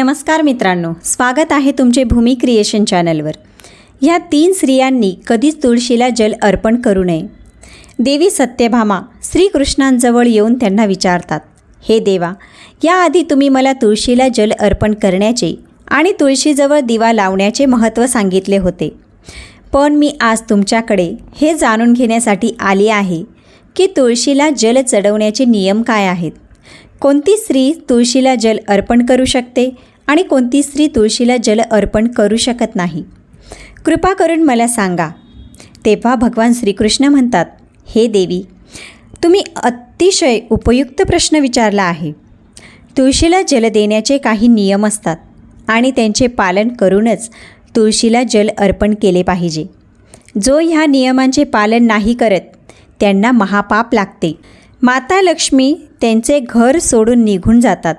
नमस्कार मित्रांनो स्वागत आहे तुमचे भूमी क्रिएशन चॅनलवर. ह्या तीन स्त्रियांनी कधीच तुळशीला जल अर्पण करू नये. देवी सत्यभामा श्रीकृष्णांजवळ येऊन त्यांना विचारतात हे देवा याआधी तुम्ही मला तुळशीला जल अर्पण करण्याचे आणि तुळशीजवळ दिवा लावण्याचे महत्त्व सांगितले होते. पण मी आज तुमच्याकडे हे जाणून घेण्यासाठी आली आहे की तुळशीला जल चढवण्याचे नियम काय आहेत? कोणती स्त्री तुळशीला जल अर्पण करू शकते? आणि कोणती स्त्री तुळशीला जल अर्पण करू शकत नाही. कृपा करून मला सांगा. तेव्हा भगवान श्रीकृष्ण म्हणतात हे देवी तुम्ही अतिशय उपयुक्त प्रश्न विचारला आहे. तुळशीला जल देण्याचे काही नियम असतात आणि त्यांचे पालन करूनच तुळशीला जल अर्पण केले पाहिजे. जो ह्या नियमांचे पालन नाही करत त्यांना महापाप लागते. माता लक्ष्मी त्यांचे घर सोडून निघून जातात.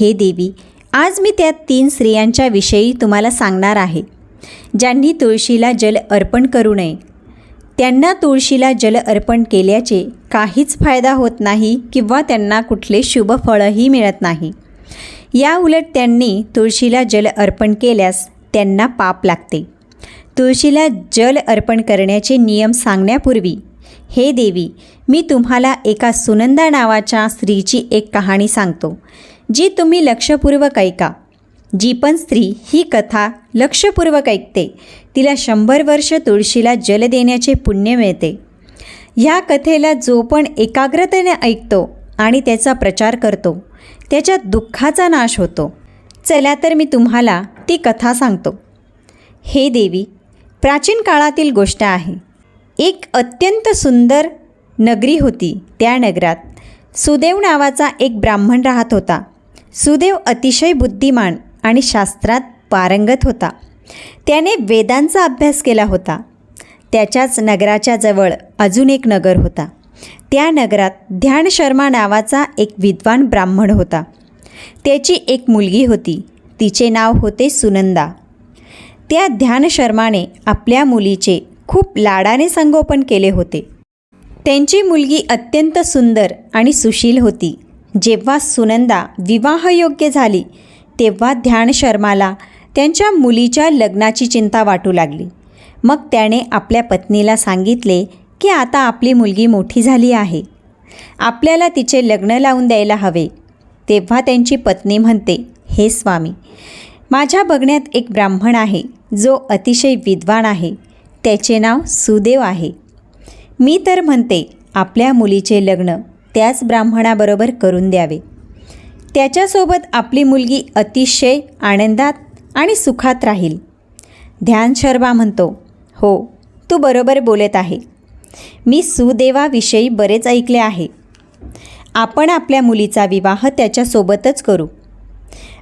हे देवी आज मी त्या तीन स्त्रियांच्या विषयी तुम्हाला सांगणार आहे. ज्यांनी तुळशीला जल अर्पण करू नये. त्यांना तुळशीला जल अर्पण केल्याचे काहीच फायदा होत नाही किंवा त्यांना कुठले शुभ फळही मिळत नाही. या उलट त्यांनी तुळशीला जल अर्पण केल्यास त्यांना पाप लागते. तुळशीला जल अर्पण करण्याचे नियम सांगण्यापूर्वी हे देवी मी तुम्हाला एका सुनंदा नावाच्या स्त्रीची एक कहाणी सांगतो. जी तुम्ही लक्षपूर्वक ऐका. जी पण स्त्री ही कथा लक्षपूर्वक ऐकते. तिला शंभर वर्ष तुळशीला जल देण्याचे पुण्य मिळते. ह्या कथेला जो पण एकाग्रतेने ऐकतो आणि त्याचा प्रचार करतो त्याच्या दुःखाचा नाश होतो. चला तर मी तुम्हाला ती कथा सांगतो. हे देवी प्राचीन काळातील गोष्ट आहे. एक अत्यंत सुंदर नगरी होती त्या नगरात. सुदेव नावाचा एक ब्राह्मण राहत होता. सुदेव अतिशय बुद्धिमान आणि शास्त्रात पारंगत होता. त्याने वेदांचा अभ्यास केला होता. त्याच्याच नगराच्या जवळ अजून एक नगर होता. त्या नगरात ध्यान शर्मा नावाचा एक विद्वान ब्राह्मण होता. त्याची एक मुलगी होती. तिचे नाव होते सुनंदा. त्या ध्यान शर्माने आपल्या मुलीचे खूप लाडाने संगोपन केले होते. त्यांची मुलगी अत्यंत सुंदर आणि सुशील होती. जेव्हा सुनंदा विवाहयोग्य झाली तेव्हा ध्यान शर्माला त्यांच्या मुलीच्या लग्नाची चिंता वाटू लागली. मग त्याने आपल्या पत्नीला सांगितले की आता आपली मुलगी मोठी झाली आहे. आपल्याला तिचे लग्न लावून द्यायला हवे. तेव्हा त्यांची पत्नी म्हणते हे स्वामी माझ्या बघण्यात एक ब्राह्मण आहे जो अतिशय विद्वान आहे. त्याचे नाव सुदेव आहे. मी तर म्हणते आपल्या मुलीचे लग्न त्याच ब्राह्मणाबरोबर करून द्यावे. त्याच्यासोबत आपली मुलगी अतिशय आनंदात आणि सुखात राहील. ध्यान शर्मा म्हणतो हो तू बरोबर बोलत आहे. मी सुदेवाविषयी बरेच ऐकले आहे. आपण आपल्या मुलीचा विवाह त्याच्यासोबतच करू.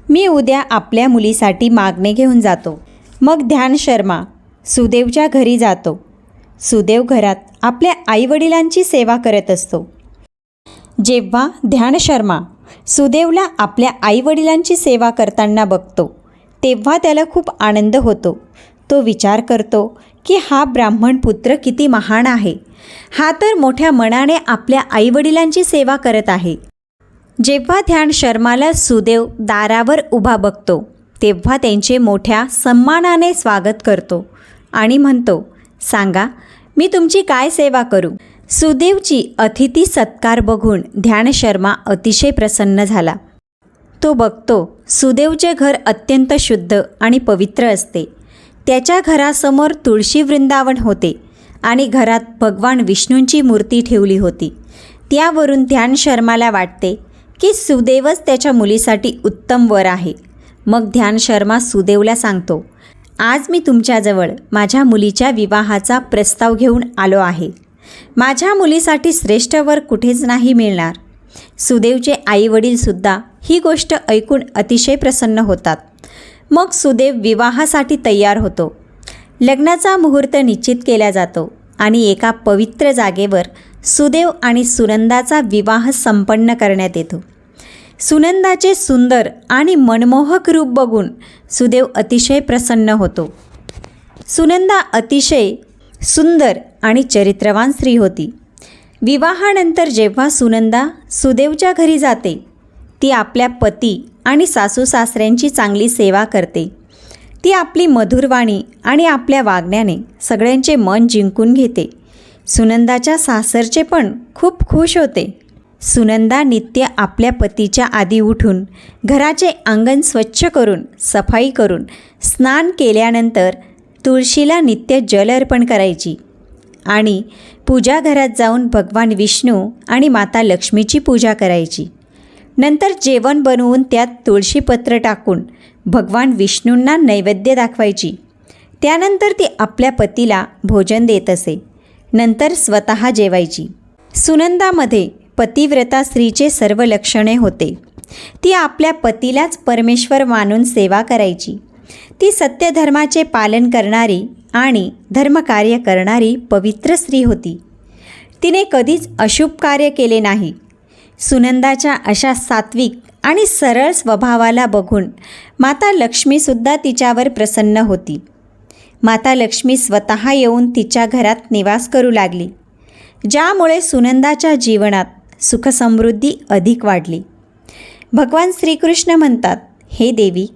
मी उद्या आपल्या मुलीसाठी मागणे घेऊन जातो. मग ध्यान शर्मा सुदेवच्या घरी जातो. सुदेव घरात आपल्या आईवडिलांची सेवा करत असतो. जेव्हा ध्यान शर्मा सुदेवला आपल्या आईवडिलांची सेवा करताना बघतो तेव्हा त्याला खूप आनंद होतो. तो विचार करतो की हा ब्राह्मण पुत्र किती महान आहे. हा तर मोठ्या मनाने आपल्या आईवडिलांची सेवा करत आहे. जेव्हा ध्यान शर्माला सुदेव दारावर उभा बघतो तेव्हा त्यांचे मोठ्या सन्मानाने स्वागत करतो आणि म्हणतो सांगा मी तुमची काय सेवा करू? सुदेवची अतिथी सत्कार बघून ध्यान शर्मा अतिशय प्रसन्न झाला. तो बघतो सुदेवचे घर अत्यंत शुद्ध आणि पवित्र असते. त्याच्या घरासमोर तुळशी वृंदावन होते आणि घरात भगवान विष्णूंची मूर्ती ठेवली होती. त्यावरून ध्यान शर्माला वाटते की सुदेवच त्याच्या मुलीसाठी उत्तम वर आहे. मग ध्यान शर्मा सुदेवला सांगतो आज मी तुमच्याजवळ माझ्या मुलीच्या विवाहाचा प्रस्ताव घेऊन आलो आहे. माझ्या मुलीसाठी श्रेष्ठ वर कुठेच नाही मिळणार. सुदेवचे आईवडीलसुद्धा ही गोष्ट ऐकून अतिशय प्रसन्न होतात. मग सुदेव विवाहासाठी तयार होतो. लग्नाचा मुहूर्त निश्चित केला जातो आणि एका पवित्र जागेवर सुदेव आणि सुनंदाचा विवाह संपन्न करण्यात येतो. सुनंदाचे सुंदर आणि मनमोहक रूप बघून सुदेव अतिशय प्रसन्न होतो. सुनंदा अतिशय सुंदर आणि चरित्रवान स्त्री होती. विवाहानंतर जेव्हा सुनंदा सुदेवच्या घरी जाते ती आपल्या पती आणि सासू सासऱ्यांची चांगली सेवा करते. ती आपली मधुरवाणी आणि आपल्या वागण्याने सगळ्यांचे मन जिंकून घेते. सुनंदाच्या सासरचे पण खूप खुश होते. सुनंदा नित्य आपल्या पतीच्या आधी उठून घराचे अंगण स्वच्छ करून सफाई करून स्नान केल्यानंतर तुळशीला नित्य जल अर्पण करायची. आणि पूजा घरात जाऊन भगवान विष्णू आणि माता लक्ष्मीची पूजा करायची. नंतर जेवण बनवून त्यात तुळशीपत्र टाकून भगवान विष्णूंना नैवेद्य दाखवायची. त्यानंतर ती आपल्या पतीला भोजन देत असे. नंतर स्वतः जेवायची. सुनंदामध्ये पतिव्रता स्त्रीचे सर्व लक्षणे होते. ती आपल्या पतीलाच परमेश्वर मानून सेवा करायची. ती सत्यधर्माचे पालन करणारी आणि धर्मकार्य करणारी पवित्र स्त्री होती. तिने कधीच अशुभ कार्य केले नाही. सुनंदाच्या अशा सात्विक आणि सरळ स्वभावाला बघून माता लक्ष्मीसुद्धा तिच्यावर प्रसन्न होती. माता लक्ष्मी स्वतः येऊन तिच्या घरात निवास करू लागली. ज्यामुळे सुनंदाच्या जीवनात सुखसमृद्धी अधिक वाढली. भगवान श्रीकृष्ण म्हणतात हे देवी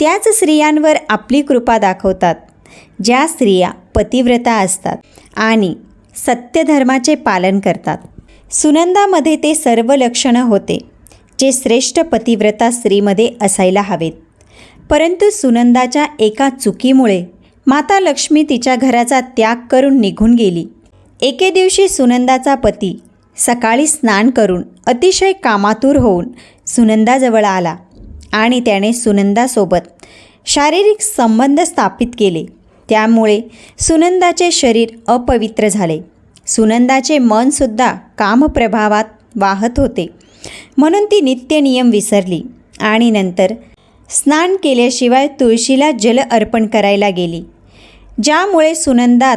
त्याच स्त्रियांवर आपली कृपा दाखवतात ज्या स्त्रिया पतिव्रता असतात आणि सत्यधर्माचे पालन करतात. सुनंदामध्ये ते सर्व लक्षणं होते जे श्रेष्ठ पतिव्रता स्त्रीमध्ये असायला हवेत. परंतु सुनंदाच्या एका चुकीमुळे माता लक्ष्मी तिच्या घराचा त्याग करून निघून गेली. एके दिवशी सुनंदाचा पती सकाळी स्नान करून अतिशय कामातूर होऊन सुनंदाजवळ आला. आणि त्याने सुनंदासोबत शारीरिक संबंध स्थापित केले. त्यामुळे सुनंदाचे शरीर अपवित्र झाले. सुनंदाचे मनसुद्धा कामप्रभावात वाहत होते. म्हणून ती नित्य नियम विसरली आणि नंतर स्नान केल्याशिवाय तुळशीला जल अर्पण करायला गेली ज्यामुळे सुनंदात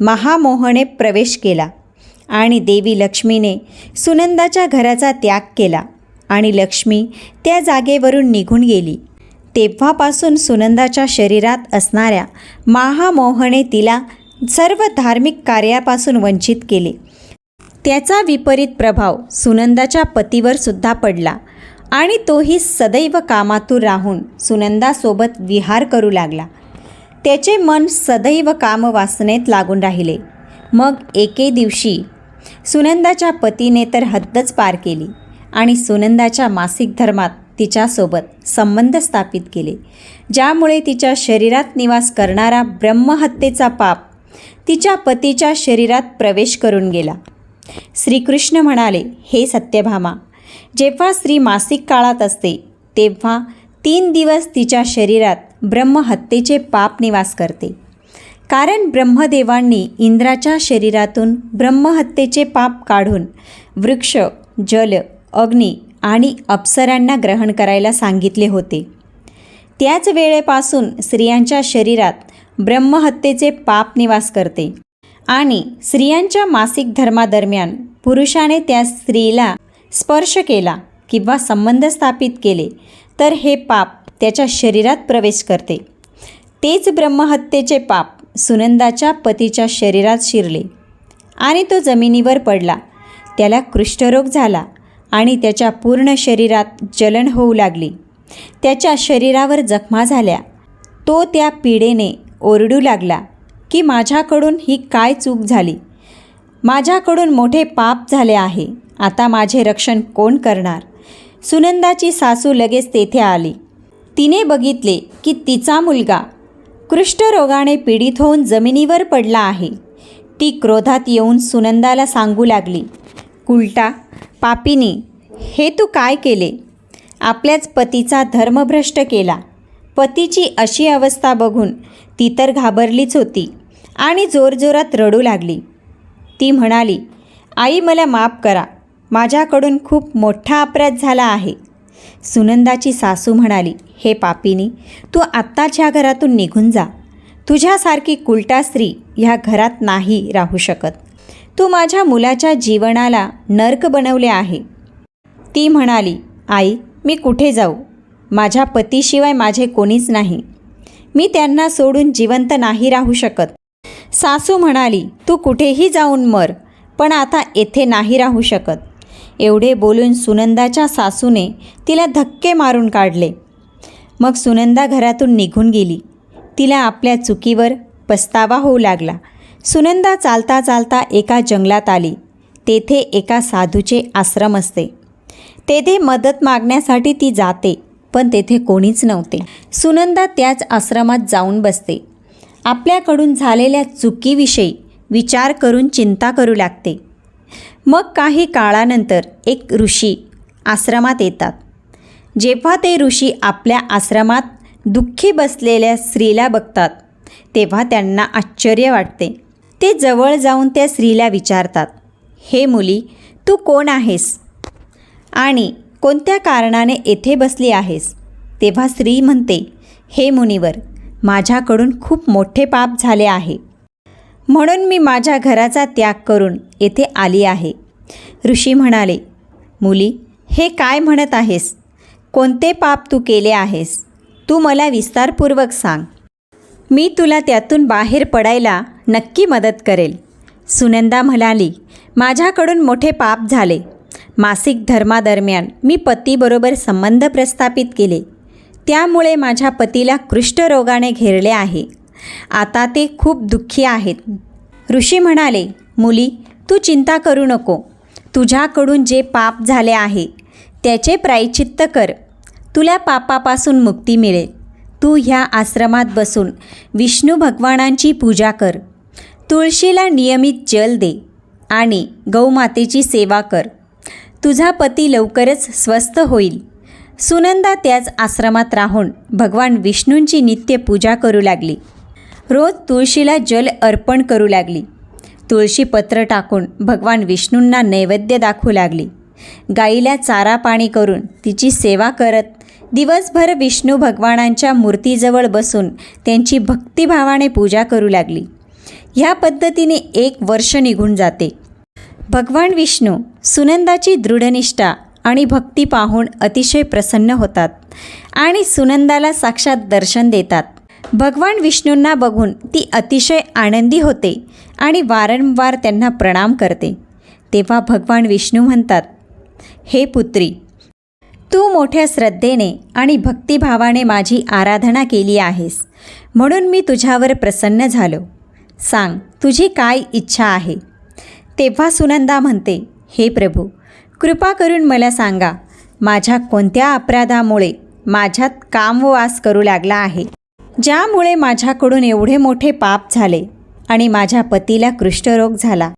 महामोहने प्रवेश केला आणि देवी लक्ष्मीने सुनंदाच्या घराचा त्याग केला. आणि लक्ष्मी त्या जागेवरून निघून गेली. तेव्हापासून सुनंदाच्या शरीरात असणाऱ्या महामोहने तिला सर्व धार्मिक कार्यापासून वंचित केले. त्याचा विपरीत प्रभाव सुनंदाच्या पतीवर सुद्धा पडला आणि तोही सदैव कामातून राहून सुनंदासोबत विहार करू लागला. त्याचे मन सदैव कामवासनेत लागून राहिले. मग एके दिवशी सुनंदाच्या पतीने तर हद्दच पार केली. आणि सुनंदाच्या मासिक धर्मात तिच्यासोबत संबंध स्थापित केले ज्यामुळे तिच्या शरीरात निवास करणारा ब्रह्महत्येचा पाप तिच्या पतीच्या शरीरात प्रवेश करून गेला. श्रीकृष्ण म्हणाले हे सत्यभामा जेव्हा स्त्री मासिक काळात असते तेव्हा तीन दिवस तिच्या शरीरात ब्रह्महत्येचे पाप निवास करते. कारण ब्रह्मदेवांनी इंद्राच्या शरीरातून ब्रह्महत्येचे पाप काढून वृक्ष जल अग्नी आणि अप्सरांना ग्रहण करायला सांगितले होते. त्याच वेळेपासून स्त्रियांच्या शरीरात ब्रह्महत्येचे पाप निवास करते आणि स्त्रियांच्या मासिक धर्मादरम्यान पुरुषाने त्या स्त्रीला स्पर्श केला किंवा संबंध स्थापित केले तर हे पाप त्याच्या शरीरात प्रवेश करते. तेच ब्रह्महत्येचे पाप सुनंदाच्या पतीच्या शरीरात शिरले आणि तो जमिनीवर पडला. त्याला कुष्ठरोग झाला. आणि त्याच्या पूर्ण शरीरात जलन होऊ लागली. त्याच्या शरीरावर जखमा झाल्या. तो त्या पीडेने ओरडू लागला की माझ्याकडून ही काय चूक झाली? माझ्याकडून मोठे पाप झाले आहे. आता माझे रक्षण कोण करणार? सुनंदाची सासू लगेच तेथे आली. तिने बघितले की तिचा मुलगा कृष्ठरोगाने पीडित होऊन जमिनीवर पडला आहे. ती क्रोधात येऊन सुनंदाला सांगू लागली उलटा पापीने हे तू काय केले? आपल्याच पतीचा धर्मभ्रष्ट केला. पतीची अशी अवस्था बघून ती तर घाबरलीच होती आणि जोरजोरात रडू लागली. ती म्हणाली आई मला माफ करा. माझ्याकडून खूप मोठा अपराध झाला आहे. सुनंदाची सासू म्हणाली हे पापिनी तू आत्ताच्या घरातून निघून जा. तुझ्यासारखी कुलटा स्त्री ह्या घरात नाही राहू शकत. तू माझ्या मुलाच्या जीवनाला नर्क बनवले आहे. ती म्हणाली आई मी कुठे जाऊ? माझ्या पतीशिवाय माझे कोणीच नाही. मी त्यांना सोडून जिवंत नाही राहू शकत. सासू म्हणाली तू कुठेही जाऊन मर पण आता येथे नाही राहू शकत. एवढे बोलून सुनंदाच्या सासूने तिला धक्के मारून काढले. मग सुनंदा घरातून निघून गेली. तिला आपल्या चुकीवर पस्तावा होऊ लागला. सुनंदा चालता चालता एका जंगलात आली. तेथे एका साधूचे आश्रम असते. तेथे मदत मागण्यासाठी ती जाते पण तेथे कोणीच नव्हते. सुनंदा त्याच आश्रमात जाऊन बसते. आपल्याकडून झालेल्या चुकीविषयी विचार करून चिंता करू लागते. मग काही काळानंतर एक ऋषी आश्रमात येतात. जेव्हा ते ऋषी आपल्या आश्रमात दुःखी बसलेल्या स्त्रीला बघतात तेव्हा त्यांना आश्चर्य वाटते. ते जवळ जाऊन त्या स्त्रीला विचारतात हे मुली तू कोण आहेस? आणि कोणत्या कारणाने येथे बसली आहेस? तेव्हा स्त्री म्हणते हे मुनिवर माझ्याकडून खूप मोठे पाप झाले आहे. म्हणून मी माझ्या घराचा त्याग करून येथे आली आहे. ऋषी म्हणाले मुली हे काय म्हणत आहेस? कोणते पाप तू केले आहेस? तू मला विस्तारपूर्वक सांग. मी तुला त्यातून बाहेर पडायला नक्की मदत करेल. सुनंदा म्हणाली माझ्याकडून मोठे पाप झाले. मासिक धर्मादरम्यान मी पतीबरोबर संबंध प्रस्थापित केले. त्यामुळे माझ्या पतीला कृष्ठरोगाने घेरले आहे. आता ते खूप दुःखी आहेत. ऋषी म्हणाले मुली तू चिंता करू नको. तुझ्याकडून जे पाप झाले आहे त्याचे प्रायचित्त कर. तुला पापापासून मुक्ती मिळेल. तू ह्या आश्रमात बसून विष्णू भगवानांची पूजा कर. तुळशीला नियमित जल दे आणि गौमातेची सेवा कर. तुझा पती लवकरच स्वस्थ होईल. सुनंदा त्याच आश्रमात राहून भगवान विष्णूंची नित्य पूजा करू लागली. रोज तुळशीला जल अर्पण करू लागली. तुळशी पत्र टाकून भगवान विष्णूंना नैवेद्य दाखवू लागली. गाईला चारा पाणी करून तिची सेवा करत दिवसभर विष्णू भगवानांच्या मूर्तीजवळ बसून त्यांची भक्तिभावाने पूजा करू लागली. ह्या पद्धतीने एक वर्ष निघून जाते. भगवान विष्णू सुनंदाची दृढनिष्ठा आणि भक्ती पाहून अतिशय प्रसन्न होतात आणि सुनंदाला साक्षात दर्शन देतात. भगवान विष्णूंना बघून ती अतिशय आनंदी होते आणि वारंवार त्यांना प्रणाम करते. तेव्हा भगवान विष्णू म्हणतात हे पुत्री तू मोठ्या श्रद्धेने आणि भक्तिभावाने माझी आराधना केली आहेस. म्हणून मी तुझ्यावर प्रसन्न झालो. सांग तुझी काय इच्छा आहे? तेव्हा सुनंदा म्हणते हे प्रभू कृपा करून मला सांगा माझ्या कोणत्या अपराधामुळे माझ्यात कामवास करू लागला आहे? ज्यामुळे माझ्याकडून एवढे मोठे पाप झाले आणि माझ्या पतीला कृष्ठरोग झाला.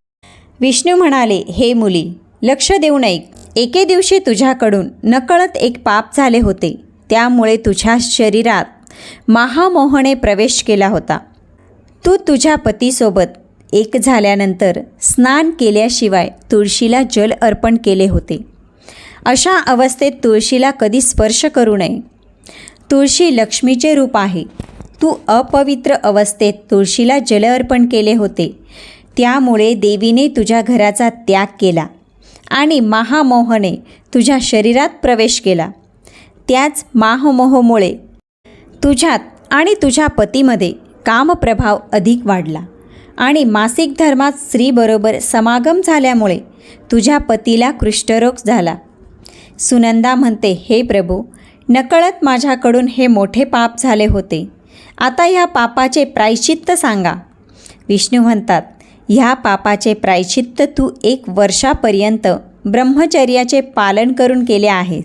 विष्णू म्हणाले हे मुली लक्ष देऊ ऐक. एके दिवशी तुझ्याकडून नकळत एक पाप झाले होते. त्यामुळे तुझ्या शरीरात महामोहने प्रवेश केला होता. तू तुझ्या पतीसोबत एक झाल्यानंतर स्नान केल्याशिवाय तुळशीला जल अर्पण केले होते. अशा अवस्थेत तुळशीला कधी स्पर्श करू नये. तुळशी लक्ष्मीचे रूप आहे. तू अपवित्र अवस्थेत तुळशीला जल अर्पण केले होते. त्यामुळे देवीने तुझ्या घराचा त्याग केला. आणि महामोहने तुझ्या शरीरात प्रवेश केला. त्याच महामोहमुळे तुझ्यात आणि तुझ्या पतीमध्ये कामप्रभाव अधिक वाढला. आणि मासिक धर्मात स्त्रीबरोबर समागम झाल्यामुळे तुझ्या पतीला कुष्ठरोग झाला. सुनंदा म्हणते हे प्रभू नकळत माझ्याकडून हे मोठे पाप झाले होते. आता ह्या पापाचे प्रायश्चित्त सांगा. विष्णू म्हणतात ह्या पापाचे प्रायश्चित्त तू एक वर्षापर्यंत ब्रह्मचर्याचे पालन करून केले आहे.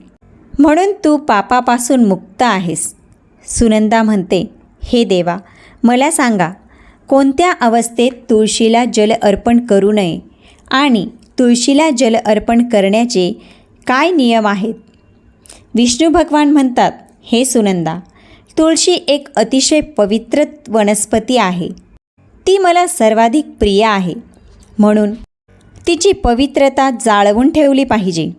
म्हणून तू पापापासून मुक्त आहेस. सुनंदा म्हणते हे देवा मला सांगा कोणत्या अवस्थेत तुळशीला जल अर्पण करू नये आणि तुळशीला जल अर्पण करण्याचे काय नियम आहेत? विष्णू भगवान म्हणतात हे सुनंदा तुळशी एक अतिशय पवित्र वनस्पती आहे. ती मला सर्वाधिक प्रिय आहे. म्हणून तिची पवित्रता जाळवून ठेवली पाहिजे.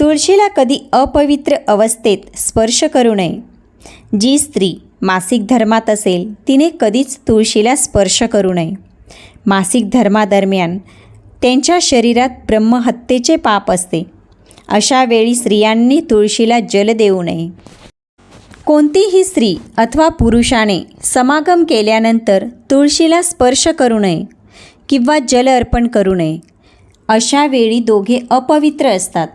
तुळशीला कधी अपवित्र अवस्थेत स्पर्श करू नये. जी स्त्री मासिक धर्मात असेल तिने कधीच तुळशीला स्पर्श करू नये. मासिक धर्मादरम्यान त्यांच्या शरीरात ब्रह्महत्येचे पाप असते. अशा वेळी स्त्रियांनी तुळशीला जल देऊ नये. कोणतीही स्त्री अथवा पुरुषाने समागम केल्यानंतर तुळशीला स्पर्श करू नये किंवा जल अर्पण करू नये. अशा वेळी दोघे अपवित्र असतात.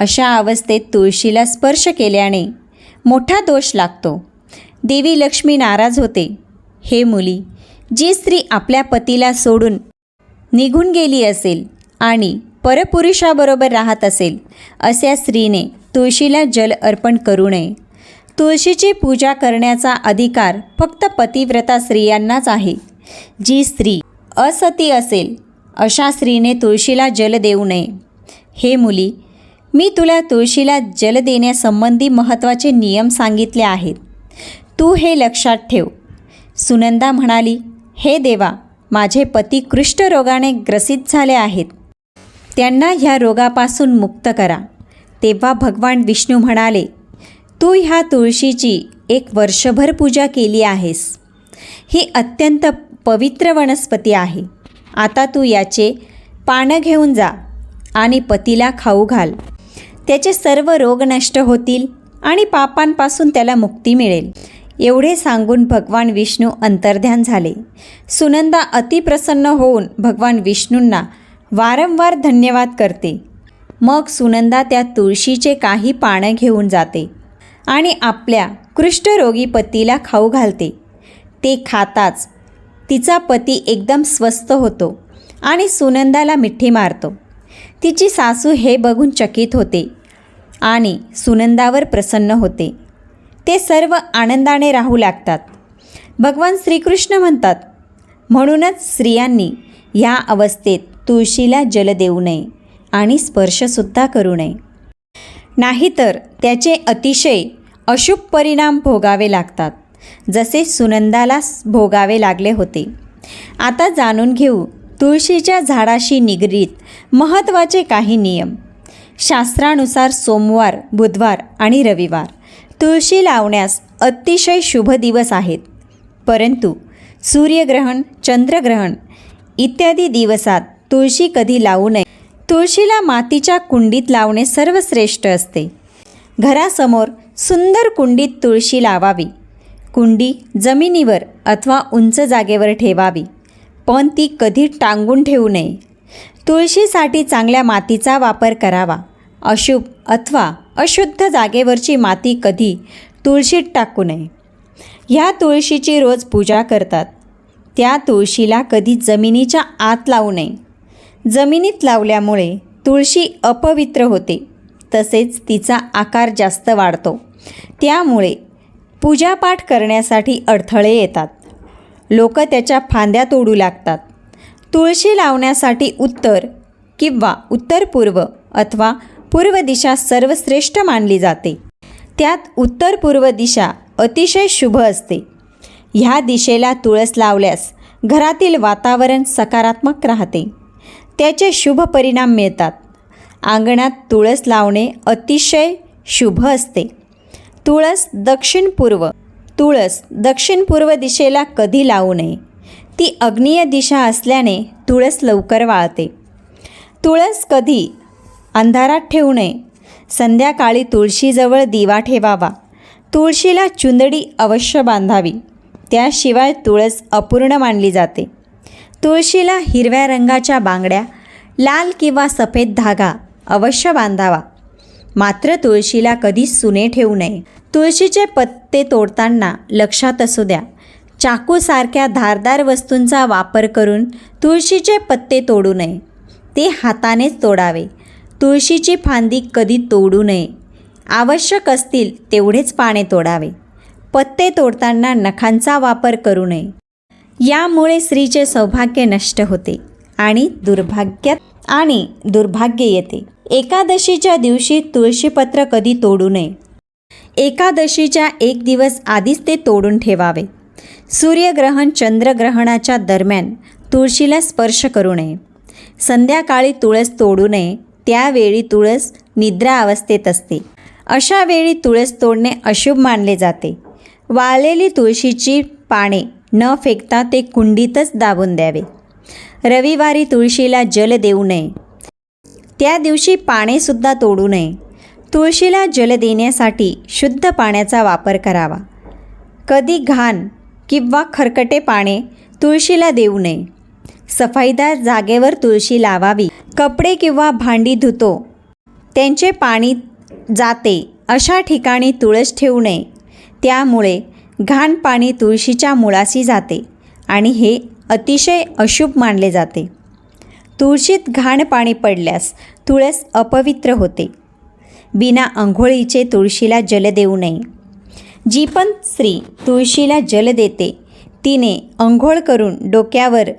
अशा अवस्थेत तुळशीला स्पर्श केल्याने मोठा दोष लागतो. देवी लक्ष्मी नाराज होते. हे मुली जी स्त्री आपल्या पतीला सोडून निघून गेली असेल आणि परपुरुषाबरोबर राहत असेल अशा स्त्रीने तुळशीला जल अर्पण करू नये. तुळशीची पूजा करण्याचा अधिकार फक्त पतिव्रता स्त्रियांनाच आहे. जी स्त्री असती असेल अशा स्त्रीने तुळशीला जल देऊ नये. हे मुली मी तुला तुळशीला जल देण्यासंबंधी महत्त्वाचे नियम सांगितले आहेत. तू हे लक्षात ठेव. सुनंदा म्हणाली हे देवा माझे पती कृष्ठरोगाने ग्रसित झाले आहेत. त्यांना ह्या रोगापासून मुक्त करा. तेव्हा भगवान विष्णू म्हणाले तू ह्या तुळशीची एक वर्षभर पूजा केली आहेस. ही अत्यंत पवित्र वनस्पती आहे. आता तू याचे पानं घेऊन जा आणि पतीला खाऊ घाल. त्याचे सर्व रोग नष्ट होतील आणि पापांपासून त्याला मुक्ती मिळेल. एवढे सांगून भगवान विष्णू अंतर्ध्यान झाले. सुनंदा अतिप्रसन्न होऊन भगवान विष्णूंना वारंवार धन्यवाद करते. मग सुनंदा त्या तुळशीचे काही पानं घेऊन जाते. आणि आपल्या कृष्ठरोगी पतीला खाऊ घालते. ते खाताच तिचा पती एकदम स्वस्थ होतो आणि सुनंदाला मिठी मारतो. तिची सासू हे बघून चकित होते आणि सुनंदावर प्रसन्न होते. ते सर्व आनंदाने राहू लागतात. भगवान श्रीकृष्ण म्हणतात म्हणूनच स्त्रियांनी ह्या अवस्थेत तुळशीला जल देऊ नये आणि स्पर्शसुद्धा करू नये. नाहीतर त्याचे अतिशय अशुभ परिणाम भोगावे लागतात जसे सुनंदाला भोगावे लागले होते. आता जाणून घेऊ तुळशीच्या झाडाशी निगडीत महत्त्वाचे काही नियम. शास्त्रानुसार सोमवार बुधवार आणि रविवार तुळशी लावण्यास अतिशय शुभ दिवस आहेत. परंतु सूर्यग्रहण चंद्रग्रहण इत्यादी दिवसात तुळशी कधी लावू नये. तुळशीला मातीच्या कुंडीत लावणे सर्वश्रेष्ठ असते. घरासमोर सुंदर कुंडीत तुळशी लावावी. कुंडी जमिनीवर अथवा उंच जागेवर ठेवावी. पण ती कधी टांगून ठेवू नये. तुळशीसाठी चांगल्या मातीचा वापर करावा. अशुभ अथवा अशुद्ध जागेवरची माती कधी तुळशीत टाकू नये. ह्या तुळशीची रोज पूजा करतात. त्या तुळशीला कधी जमिनीच्या आत लावू नये. जमिनीत लावल्यामुळे तुळशी अपवित्र होते. तसेच तिचा आकार जास्त वाढतो. त्यामुळे पूजापाठ करण्यासाठी अडथळे येतात. लोक त्याच्या फांद्या तोडू लागतात. तुळशी लावण्यासाठी उत्तर किंवा उत्तर पूर्व अथवा पूर्व दिशा सर्वश्रेष्ठ मानली जाते. त्यात उत्तर पूर्व दिशा अतिशय शुभ असते. ह्या दिशेला तुळस लावल्यास घरातील वातावरण सकारात्मक राहते. त्याचे शुभ परिणाम मिळतात. अंगणात तुळस लावणे अतिशय शुभ असते. तुळस दक्षिण पूर्व. तुळस दक्षिण पूर्व दिशेला कधी लावू नये. ती अग्नीय दिशा असल्याने तुळस लवकर वाळते. तुळस कधी अंधारात ठेवू नये. संध्याकाळी तुळशीजवळ दिवा ठेवावा. तुळशीला चुंदडी अवश्य बांधावी. त्याशिवाय तुळस अपूर्ण मानली जाते. तुळशीला हिरव्या रंगाच्या बांगड्या लाल किंवा सफेद धागा अवश्य बांधावा. मात्र तुळशीला कधीच सुने ठेवू नये. तुळशीचे पत्ते तोडताना लक्षात असू द्या. चाकूसारख्या धारदार वस्तूंचा वापर करून तुळशीचे पत्ते तोडू नये. ते हातानेच तोडावे. तुळशीची फांदी कधी तोडू नये. आवश्यक असतील तेवढेच पाने तोडावे. पत्ते तोडताना नखांचा वापर करू नये. यामुळे स्त्रीचे सौभाग्य नष्ट होते आणि दुर्भाग्यात आणि दुर्भाग्य येते. एकादशीच्या दिवशी तुळशीपत्र कधी तोडू नये. एकादशीच्या एक दिवस आधीच ते तोडून ठेवावे. सूर्यग्रहण चंद्रग्रहणाच्या दरम्यान तुळशीला स्पर्श करू नये. संध्याकाळी तुळस तोडू नये त्यावेळी तुळस निद्रा अवस्थेत असते. अशा वेळी तुळस तोडणे अशुभ मानले जाते. वाळलेली तुळशीची पाने न फेकता ते कुंडीतच दाबून द्यावे. रविवारी तुळशीला जल देऊ नये. त्या दिवशी पानेसुद्धा तोडू नये. तुळशीला जल देण्यासाठी शुद्ध पाण्याचा वापर करावा. कधी घाण किंवा खरकटे पाने तुळशीला देऊ नये. सफाईदार जागेवर तुळशी लावावी. कपडे किंवा भांडी धुतो. त्यांचे पाणी जाते अशा ठिकाणी तुळस ठेवू नये. त्यामुळे घाण पाणी तुळशीच्या मुळाशी जाते आणि हे अतिशय अशुभ मानले जाते. तुळशीत घाण पाणी पडल्यास तुळस अपवित्र होते. बिना आंघोळीचे तुळशीला जल देऊ नये. जी पण स्त्री तुळशीला जल देते तिने अंघोळ करून डोक्यावर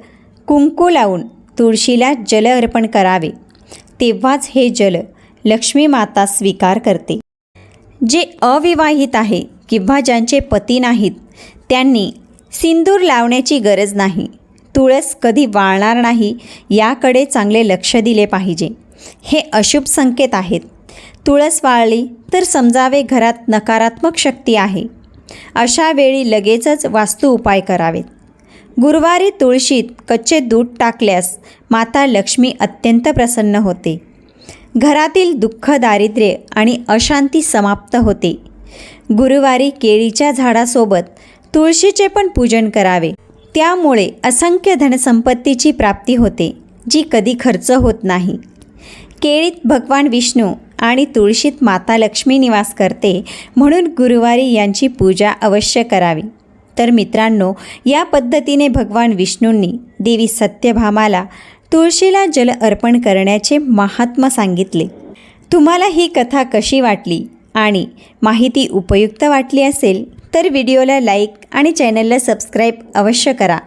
कुंकू लावून तुळशीला जल अर्पण करावे. तेव्हाच हे जल लक्ष्मी माता स्वीकार करते. जे अविवाहित आहे किंवा ज्यांचे पती नाहीत त्यांनी सिंदूर लावण्याची गरज नाही. तुळस कधी वाळणार नाही याकडे चांगले लक्ष दिले पाहिजे. हे अशुभ संकेत आहेत. तुळस वाळली तर समजावे घरात नकारात्मक शक्ती आहे. अशा वेळी लगेचच वास्तू उपाय करावेत. गुरुवारी तुळशीत कच्चे दूध टाकल्यास माता लक्ष्मी अत्यंत प्रसन्न होते. घरातील दुःख दारिद्र्य आणि अशांती समाप्त होते. गुरुवारी केळीच्या झाडासोबत तुळशीचे पण पूजन करावे. त्यामुळे असंख्य धनसंपत्तीची प्राप्ती होते जी कधी खर्च होत नाही. केळीत भगवान विष्णू आणि तुळशीत माता लक्ष्मी निवास करते म्हणून गुरुवारी यांची पूजा अवश्य करावी. तर मित्रांनो या पद्धतीने भगवान विष्णूंनी देवी सत्यभामाला तुळशीला जल अर्पण करण्याचे महात्म सांगितले. तुम्हाला ही कथा कशी वाटली? आणि माहिती उपयुक्त वाटली असेल तर व्हिडिओला लाईक आणि चॅनलला सबस्क्राईब अवश्य करा.